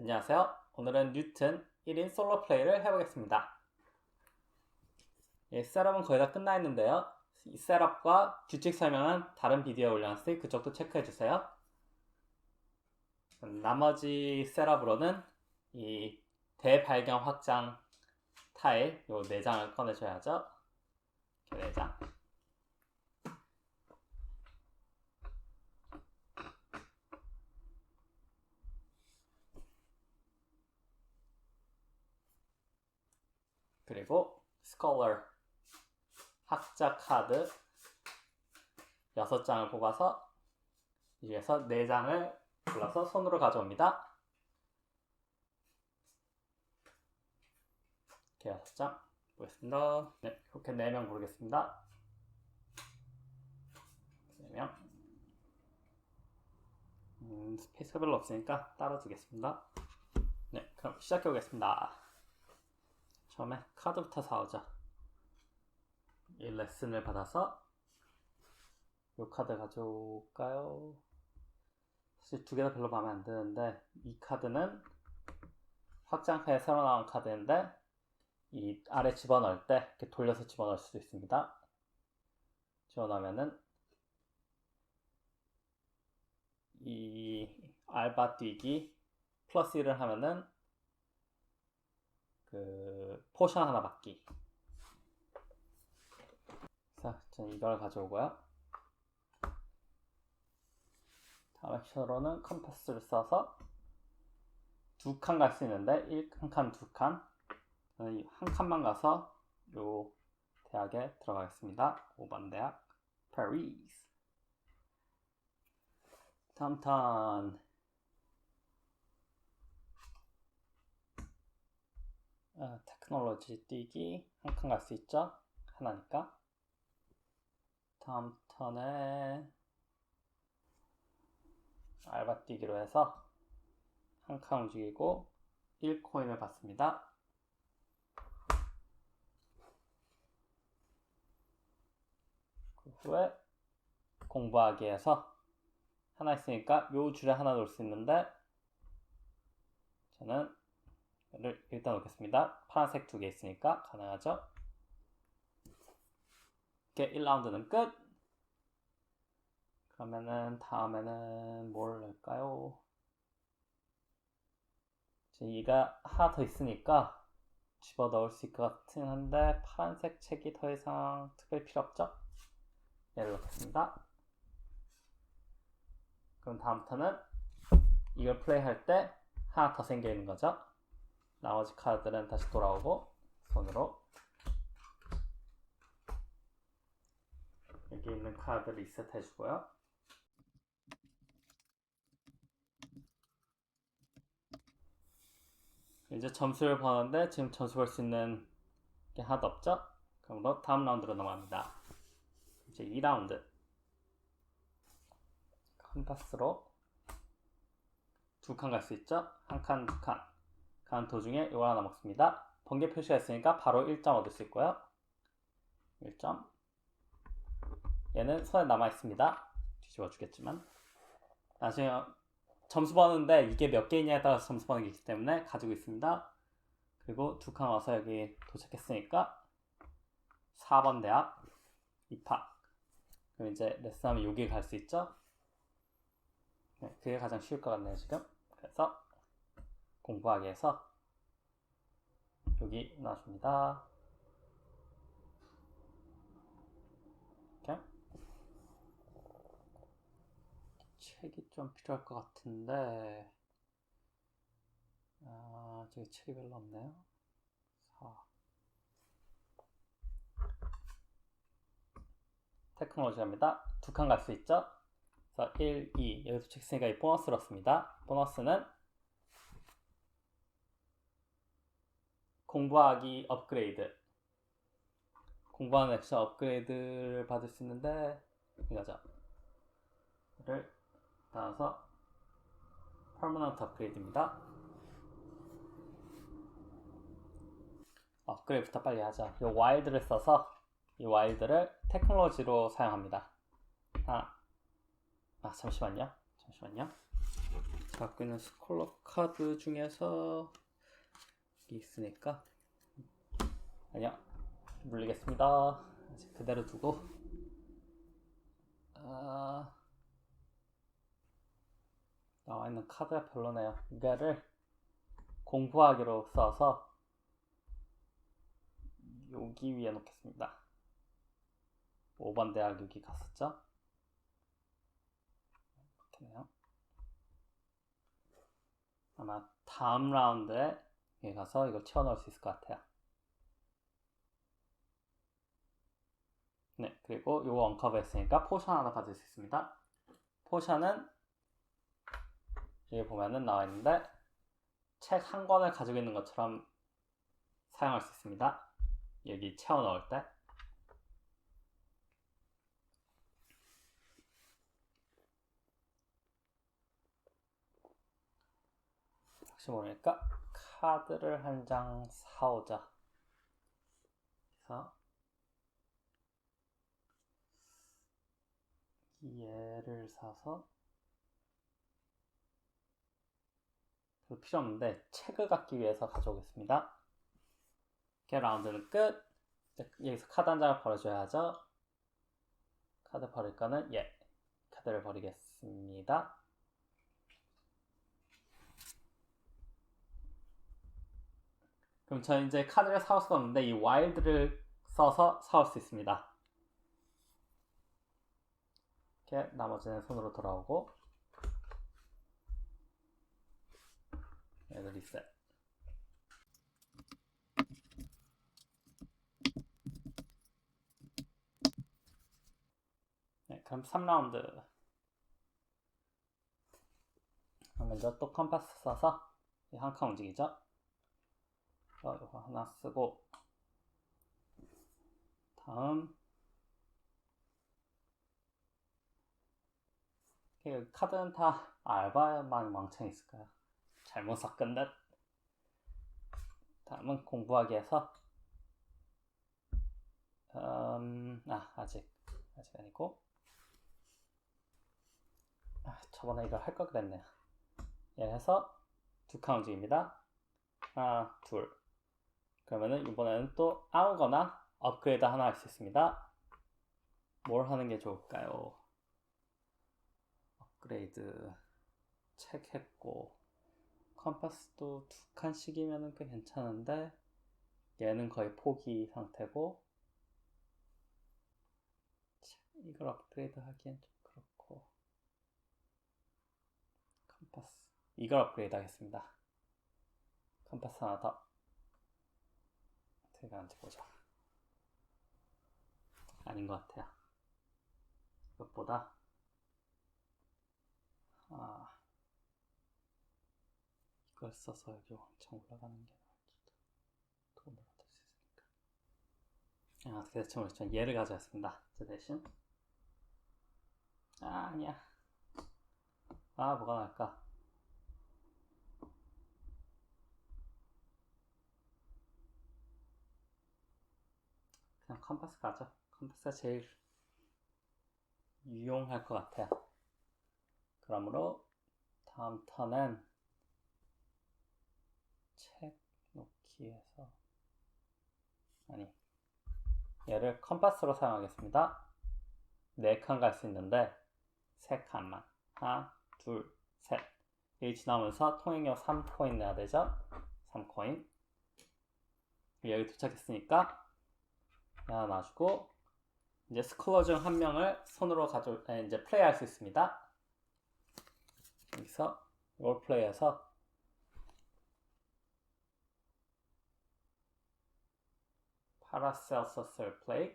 안녕하세요. 오늘은 뉴튼 1인 솔로 플레이를 해보겠습니다. 예, 셋업은 거의 다 끝나 있는데요. 이 셋업과 규칙 설명은 다른 비디오에 올려놨으니 그쪽도 체크해주세요. 나머지 셋업으로는 이 대발견 확장 타일 요 4장을 꺼내줘야죠. 이렇게 4장. 그리고 스컬러 학자 카드 6장을 뽑아서 이 중에서 4장을 골라서 손으로 가져옵니다. 이렇게 6장 보겠습니다. 네, 이렇게 4명 고르겠습니다. 4명 음, 스페이스가 별로 없으니까 따로 두겠습니다. 네, 그럼 시작해 보겠습니다. 처음에 카드부터 사오자. 이 레슨을 받아서 이 카드 가져올까요? 사실 두 개 다 별로 마음에 안 드는데 이 카드는 확장카에 새로 나온 카드인데 이 아래 집어넣을 때 이렇게 돌려서 집어넣을 수도 있습니다. 집어넣으면은 이 알바 뛰기 플러스 1을 하면은 그 포션 하나 받기. 자, 저는 이걸 가져오고요. 다음 액션으로는 컴패스를 써서 두 칸 갈 수 있는데 1, 한 칸, 두 칸. 저는 한 칸만 가서 요 대학에 들어가겠습니다. 5번 대학 파리스. 다음 턴 아, 테크놀로지 뛰기 한 칸 갈 수 있죠? 하나니까 다음 턴에 알바 뛰기로 해서 한 칸 움직이고 1코인을 받습니다. 그 후에 공부하기에서 하나 있으니까 요 줄에 하나 놓을 수 있는데 저는 를 일단 놓겠습니다. 파란색 두 개 있으니까 가능하죠. 이렇게 1라운드는 끝. 그러면은 다음에는 뭘 넣을까요? 얘가 하나 더 있으니까 집어 넣을 수 있을 것 같긴 한데 파란색 책이 더 이상 특별히 필요 없죠? 얘를 넣겠습니다. 그럼 다음부터는 이걸 플레이할 때 하나 더 생겨 있는 거죠. 나머지 카드들은 다시 돌아오고 손으로 여기 있는 카드 리셋 해 주고요. 이제 점수를 보는데 지금 점수 볼 수 있는 게 하나도 없죠? 그럼 다음 라운드로 넘어갑니다. 이제 2라운드 컴파스로 두 칸 갈 수 있죠? 한 칸, 두 칸. 간 도중에 이거 하나 먹습니다. 번개 표시가 있으니까 바로 1점 얻을 수 있고요. 1점. 얘는 손에 남아 있습니다. 뒤집어 주겠지만. 나중에 점수 버는데 이게 몇 개이냐에 따라서 점수 버는 게 있기 때문에 가지고 있습니다. 그리고 두 칸 와서 여기 도착했으니까 4번 대학 입학. 그럼 이제 레슨하면 여기 갈 수 있죠? 네, 그게 가장 쉬울 것 같네요, 지금. 그래서 공부하기 위해서 여기 놔줍니다. 책이 좀 필요할 것 같은데 아 저기 책이 별로 없네요. 4 테크놀로지입니다. 두 칸 갈 수 있죠? 그래서 1, 2 여기서 책 쓰니까 이 보너스를 얻습니다. 보너스는 공부하기 업그레이드. 공부하는 액션 업그레이드를 받을 수 있는데 이거죠. 를 따라서 퍼머넌트 업그레이드입니다. 업그레이드부터 빨리 하자 이 와일드를 써서 이 와일드를 테크놀로지로 사용합니다. 아, 아 잠시만요. 잠시만요. 갖고 있는 스콜러 카드 중에서 있으니까 아니야 물리겠습니다. 이제 그대로 두고 아, 나와 있는 카드가 별로네요. 이거를 공부하기로 써서 여기 위에 놓겠습니다. 5번 대학 여기 갔었죠? 이렇게네요. 아마 다음 라운드에 여기 가서 이걸 채워 넣을 수 있을 것 같아요. 네, 그리고 요거 언커버 했으니까 포션 하나 받을 수 있습니다. 포션은 여기 보면은 나와 있는데 책 한 권을 가지고 있는 것처럼 사용할 수 있습니다. 여기 채워 넣을 때. 혹시 모르니까 카드를 한 장 사오자. 그래서 얘를 사서 그 필요 없는데 책을 갖기 위해서 가져오겠습니다. 이렇게 라운드는 끝. 여기서 카드 한 장을 버려줘야죠. 카드 버릴 거는 예, 카드를 버리겠습니다. 그럼 저는 이제 카드를 사올 수가 없는데 이 와일드를 써서 사올 수 있습니다. 이렇게 나머지는 손으로 돌아오고 얘도 리셋. 네, 그럼 3라운드. 먼저 또 컴파스 써서 한 칸 움직이죠 어, 이거 하나 쓰고 다음 그 카드는 다 알바만 왕창 있을까요? 잘못 섞은 듯. 다음은 공부하기 해서 음, 아 아직 아직 아니고 아, 저번에 이거 할걸 그랬네요. 예 해서 두칸 움직입니다. 하나 둘 그러면은 이번에는 또 아무거나 업그레이드 하나 할 수 있습니다. 뭘 하는 게 좋을까요? 업그레이드 책 했고 컴파스도 두 칸씩이면 꽤 괜찮은데 얘는 거의 포기 상태고 이걸 업그레이드 하기엔 좀 그렇고 컴파스 이걸 업그레이드 하겠습니다 컴파스 하나 더 가는지 보자 아닌 것 같아요. 이것보다 아 이걸 써서 여기 왕창 올라가는 게 나을지도 돈을 얻을 수 있으니까. 아, 어떻게 될지 모르겠지만 얘를 가져왔습니다. 저 대신. 아 아니야. 아 뭐가 나을까 컴파스 가죠. 컴파스가 제일 유용할 것 같아요. 그러므로 다음 턴은 책 놓기 해서 아니 얘를 컴파스로 사용하겠습니다. 4칸 갈 수 있는데 3칸만. 하나 둘셋. 여기 지나면서 통행료 3코인 내야 되죠? 3코인. 여기 도착했으니까 하나 놔주고 이제 스콜러 중 한 명을 손으로 가져 아, 이제 플레이할 수 있습니다. 여기서 롤 플레이해서 파라셀서스를 플레이.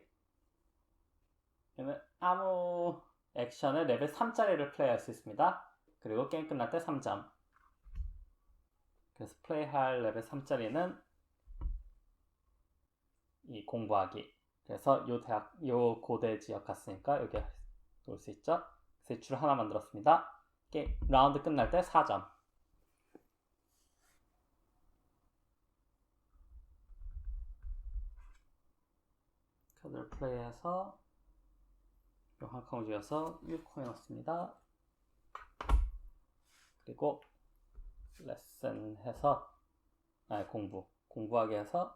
얘는 아무 액션에 레벨 3짜리를 플레이할 수 있습니다. 그리고 게임 끝날 때 3점. 그래서 플레이할 레벨 3짜리는 이 공부하기 그래서 요 대학 요 고대 지역 갔으니까 여기 올 수 있죠? 줄 하나 만들었습니다. 게임 라운드 끝날 때 4점. 카드를 플레이해서 요 한 칸 움직여서 1코인 얻습니다. 그리고 레슨 해서 아 공부. 공부하게 해서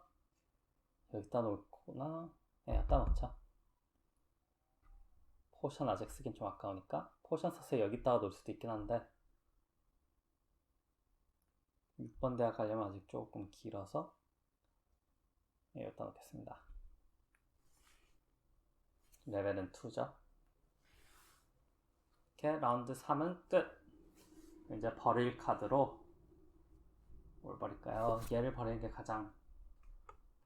여기다 놓거나 네, 여기다 놓자. 포션 아직 쓰긴 좀 아까우니까 포션 써서 여기다가 놓을 수도 있긴 한데 6번 대학 가려면 아직 조금 길어서 네, 여기다 놓겠습니다. 레벨은 2죠. 이렇게 라운드 3은 끝. 이제 버릴 카드로 뭘 버릴까요? 얘를 버리는 게 가장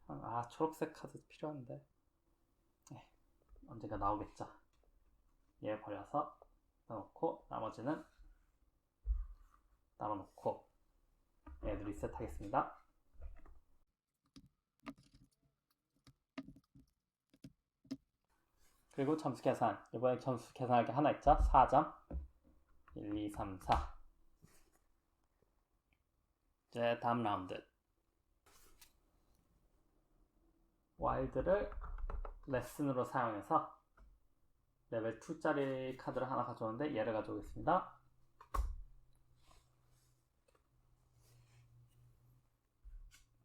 아 초록색 카드 필요한데. 네, 언젠가 나오겠죠? 얘 버려서 넣고 나머지는 따로 놓고 얘도 리셋 하겠습니다. 그리고 점수 계산. 이번에 점수 계산할 게 하나 있죠? 4점. 1, 2, 3, 4 이제 다음 라운드. 와일드를 레슨으로 사용해서 레벨 2짜리 카드를 하나 가져오는데 얘를 가져오겠습니다.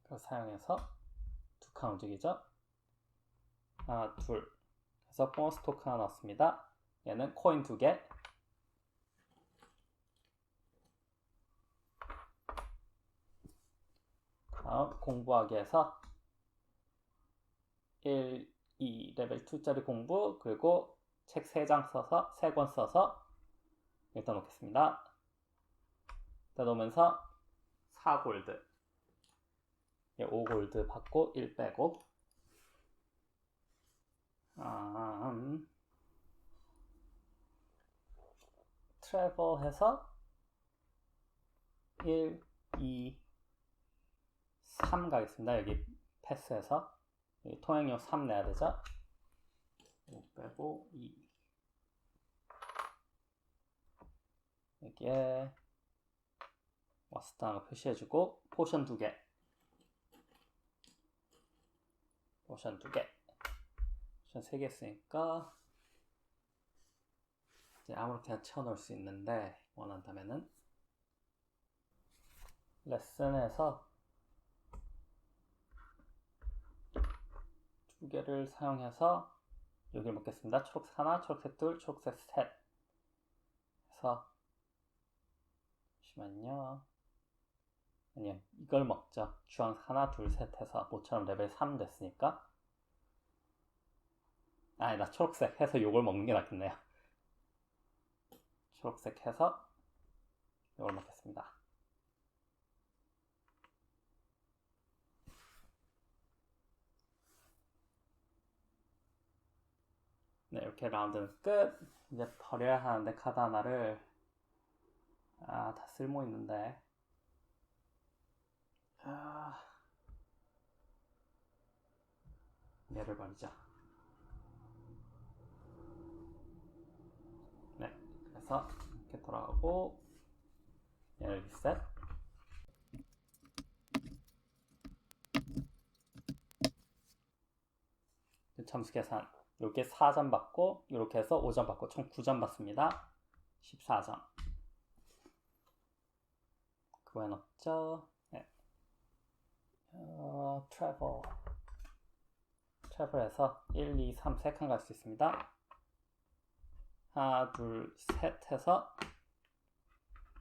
그걸 사용해서 두 칸 움직이죠. 하나, 둘. 그래서 보너스 토큰 하나 넣습니다. 얘는 코인 두 개. 다음 공부하기 해서 1, 2 레벨 2짜리 공부 그리고 책 3장 써서 3권 써서 일단 놓겠습니다. 일단 놓으면서 4골드 5골드 받고 1 빼고 음, 트래블 해서 1, 2, 3 가겠습니다. 여기 패스해서 통행료 3 내야 되죠? 5 빼고 2 여기에 와스타는 표시해주고 포션 2개. 포션 2개. 포션 3개 했으니까 이제 아무렇게나 채워넣을 수 있는데 원한다면은 레슨에서 두 개를 사용해서 여기를 먹겠습니다. 초록색 하나, 초록색 둘, 초록색 셋 해서 잠시만요. 아니요, 이걸 먹죠. 주황색 하나, 둘, 셋 해서 모처럼 레벨 3 됐으니까 아니다, 초록색 해서 요걸 먹는 게 낫겠네요. 초록색 해서 요걸 먹겠습니다. 네, 이렇게 라운드는 끝. 이제 버려야 하는데 카드 하나를 아, 다 쓸모 있는데. 아, 얘를 버리자. 네, 그래서 이렇게 돌아가고 얘를 리셋. 점수 계산. 이렇게 4점 받고 이렇게 해서 5점 받고 총 9점 받습니다. 14점. 그거엔 없죠. 네. 어, 트래블. 트래블해서 1, 2, 3, 3칸 갈 수 있습니다. 하나, 둘, 셋 해서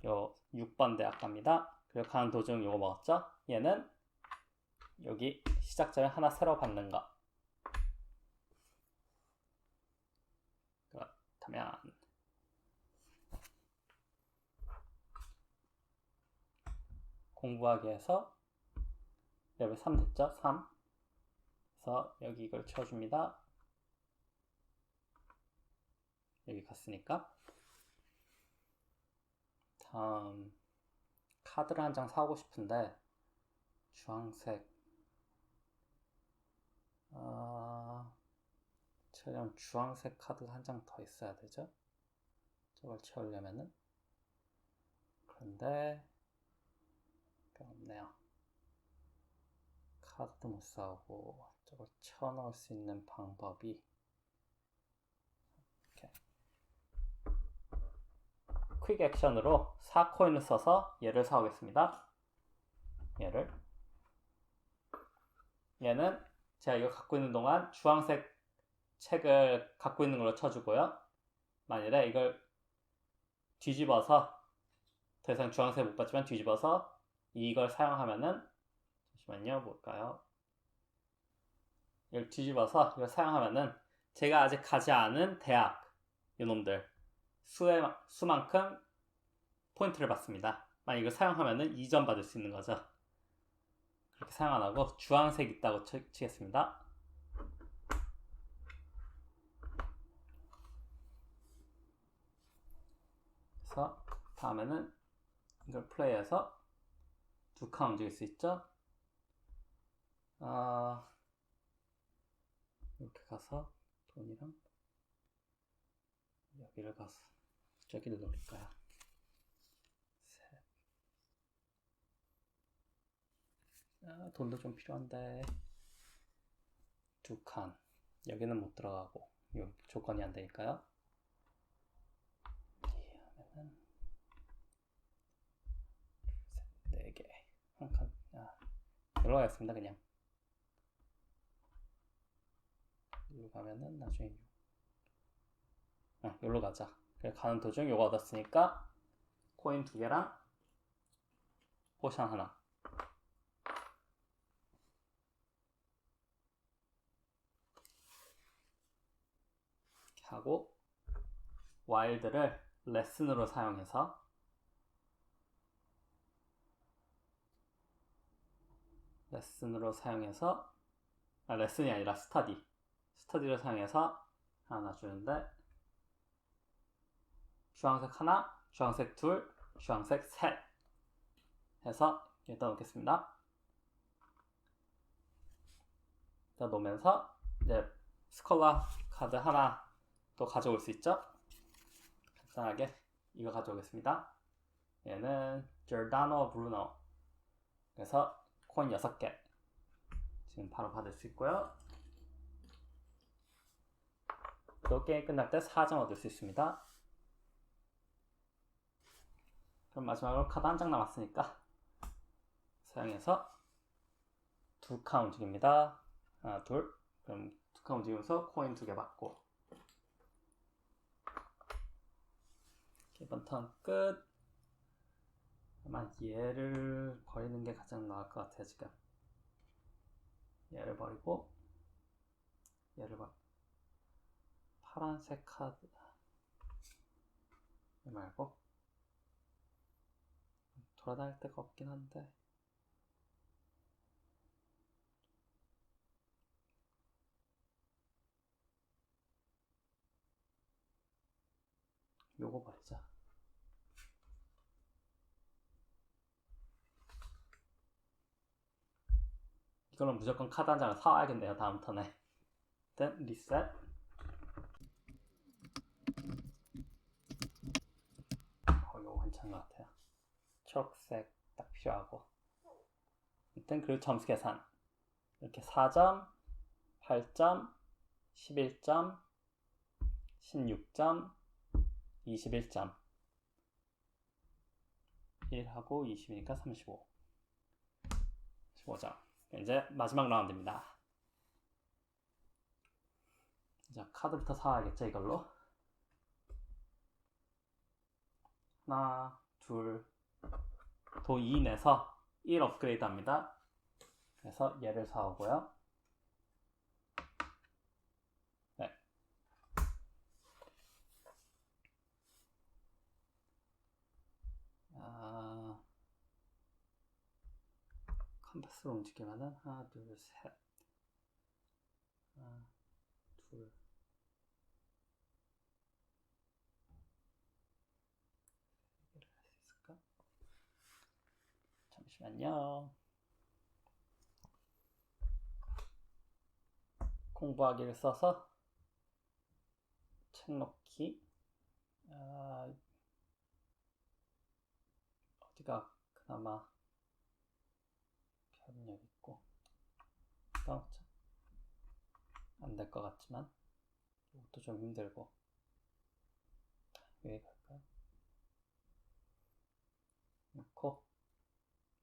요 6번 대학 갑니다. 그리고 가는 도중 요거 먹었죠? 얘는 여기 시작점에 하나 새로 받는 거. 그렇다면. 공부하기 해서 레벨 3 됐죠? 3 그래서 여기 이걸 채워줍니다. 여기 갔으니까. 다음. 카드를 한 장 사고 싶은데 주황색. 어... 저런 주황색 카드가 한 장 더 있어야 되죠? 저걸 채우려면은 그런데 별 없네요. 카드도 못 사오고 저걸 채워넣을 수 있는 방법이 이렇게 퀵 액션으로 4코인을 써서 얘를 사오겠습니다. 얘를 얘는 제가 이거 갖고 있는 동안 주황색 책을 갖고 있는 걸로 쳐주고요. 만일에 이걸 뒤집어서 더 이상 주황색 못 받지만 뒤집어서 이걸 사용하면은 잠시만요 뭘까요? 이걸 뒤집어서 이걸 사용하면은 제가 아직 가지 않은 대학 요놈들 수의 수만큼 포인트를 받습니다. 만약 이걸 사용하면은 2점 받을 수 있는 거죠. 그렇게 사용 안 하고 주황색 있다고 치, 치겠습니다. 그래서 다음에는 이걸 플레이해서 두 칸 움직일 수 있죠. 아 이렇게 가서 돈이랑 여기를 가서 저기를? 셋. 아, 돈도 좀 필요한데 두 칸. 여기는 못 들어가고 이 조건이 안 되니까요. 하면은 네 개. 한 칸. 아, 여기로 가겠습니다. 그냥. 여기로 가면은 나중에 아, 여기로 가자. 그래, 가는 도중 요거 얻었으니까 코인 두 개랑 포션 하나. 하고 와일드를 레슨으로 사용해서 레슨으로 사용해서 아 레슨이 아니라 스터디 스터디를 사용해서 하나 주는데 주황색 하나, 주황색 둘, 주황색 셋 해서 여기다 놓겠습니다. 자 놓으면서 이제 스컬라 카드 하나 또 가져올 수 있죠? 간단하게 이거 가져오겠습니다. 얘는 조르다노 브루노 그래서 코인 6개 지금 바로 받을 수 있고요. 또 게임 끝날 때 4점 얻을 수 있습니다. 그럼 마지막으로 카드 한 장 남았으니까 사용해서 두칸 움직입니다. 하나, 둘. 그럼 두칸 움직이면서 코인 두 개 받고 이번 턴 끝. 아마 얘를 버리는 게 가장 나을 것 같아요, 지금. 얘를 버리고 얘를 버 파란색 카드 말고 돌아다닐 데가 없긴 한데 요거 버리자 이거는 무조건 카드 한 장을 사와야겠네요 다음 턴에. 일단 리셋. 어 요거 괜찮은 것 같아요. 초록색 딱 필요하고. 일단 그리고 점수 계산. 이렇게 4점 8점 11점 16점 21점. 1하고 20이니까 35 15점 이제 마지막 라운드입니다 자 카드부터 사와야겠죠 이걸로 하나 둘 도2 내서 1 업그레이드 합니다. 그래서 얘를 사오고요. 네. 아, 컴패스로 움직이면은 하나, 둘, 셋. 하나, 둘. 해결을 할수 있을까? 잠시만요. 공부하기를 써서 책 놓기. 아, 어디가 그나마 협력 있고 써놓자. 안될 것 같지만 이것도 좀 힘들고 여기 갈까요? 넣고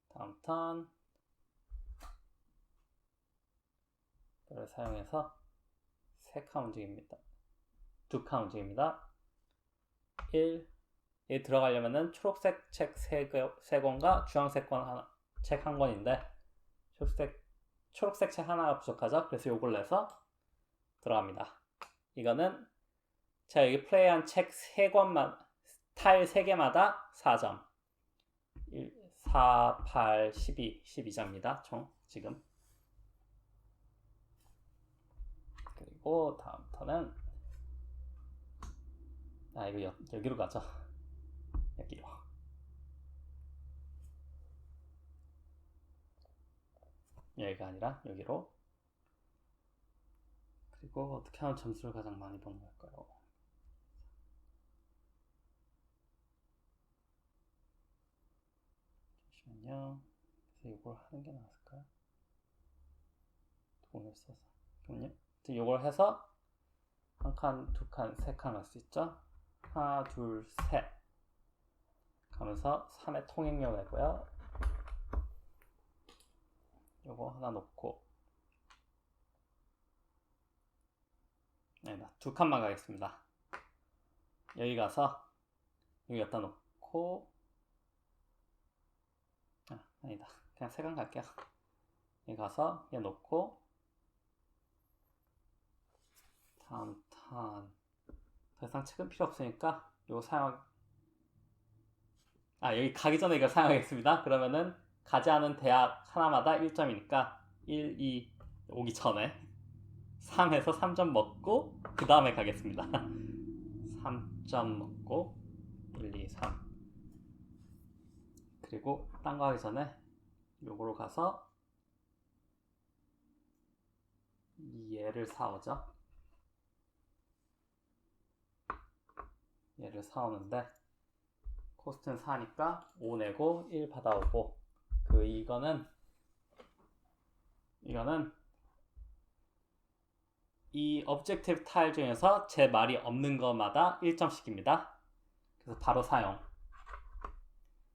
다음 턴 이를 사용해서 세 칸 움직입니다. 두 칸 움직입니다. 1, 에 들어가려면은 초록색 책세 권과 주황색 권 하나, 책 한 권인데 초록색 초록색 책 하나가 부족하죠. 그래서 요걸 내서 들어갑니다. 이거는 제가 여기 플레이한 책세 권만 타일 세 개마다 4점. 1, 4, 8, 12, 12점입니다. 총 지금. 그리고 다음 턴은 아 이거 여, 여기로 가죠. 여기로. 여기가 아니라 여기로. 그리고 어떻게 하면 점수를 가장 많이 보는 걸까요? 잠시만요. 그래서 이걸 하는 게 나았을까요? 돈을 써서. 잠깐만요. 이걸 해서 한 칸, 두 칸, 세 칸 할 수 있죠? 하나, 둘, 셋. 가면서 3의 통행료 내고요. 요거 하나 놓고. 네, 나두 칸만 가겠습니다. 여기 가서 여기 갖다 놓고 아, 아니다. 그냥 세 칸 갈게요. 여기 가서 얘 놓고 다음 탄. 더 이상 책은 필요 없으니까 이거 사용 아 여기 가기 전에 이걸 사용하겠습니다. 그러면은 가지 않은 대학 하나마다 1점이니까 1, 2 오기 전에 3에서 3점 먹고 그 다음에 가겠습니다. 3점 먹고 1, 2, 3 그리고 딴 거 하기 전에 요거로 가서 얘를 사오죠. 얘를 사오는데 코스트는 4니까 5 내고 1 받아오고 그 이거는 이거는 이 objective 타일 중에서 제 말이 없는 것마다 1점씩입니다. 그래서 바로 사용.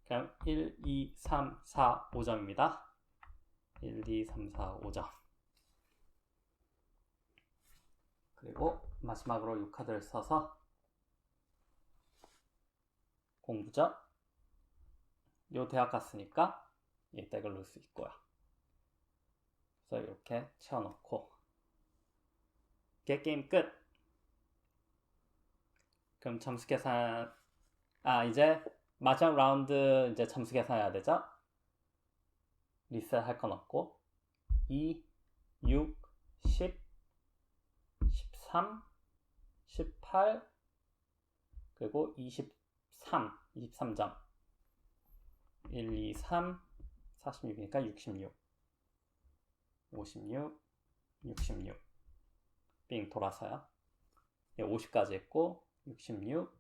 그럼 1, 2, 3, 4, 5점입니다. 1, 2, 3, 4, 5점. 그리고 마지막으로 이 카드를 써서 공부죠. 요 대학 갔으니까 이 덱을 넣을 수 있고요. 그래서 이렇게 채워놓고 게 게임 끝. 그럼 점수 계산 아 이제 마지막 라운드 이제 점수 계산해야 되죠. 리셋 할 건 없고 2, 6, 10, 13, 18 그리고 20 3, 23점. 1, 2, 3, 46이니까 66. 56, 66. 빙 돌아서요. 50까지 했고, 66.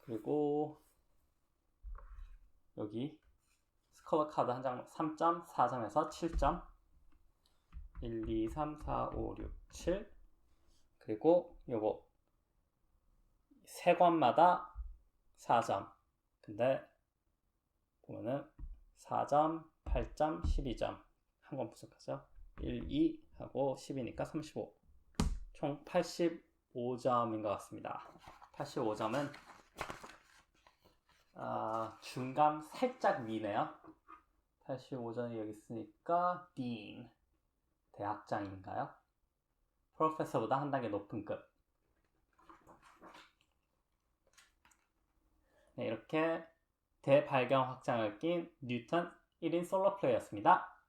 그리고 여기 스컬러 카드 한 장 3점, 4점에서 7점. 1, 2, 3, 4, 5, 6, 7. 그리고 요거 세 권마다 4점. 근데 보면은 4점, 8점, 12점. 한 권 부족하죠? 1, 2 하고 10이니까 35. 총 85점인 것 같습니다. 85점은 아, 중간 살짝 위네요. 85점이 여기 있으니까 딘 대학장인가요? 프로페서보다 한 단계 높은 급. 네, 이렇게 대발경 확장을 낀 뉴턴 1인 솔로 플레이였습니다.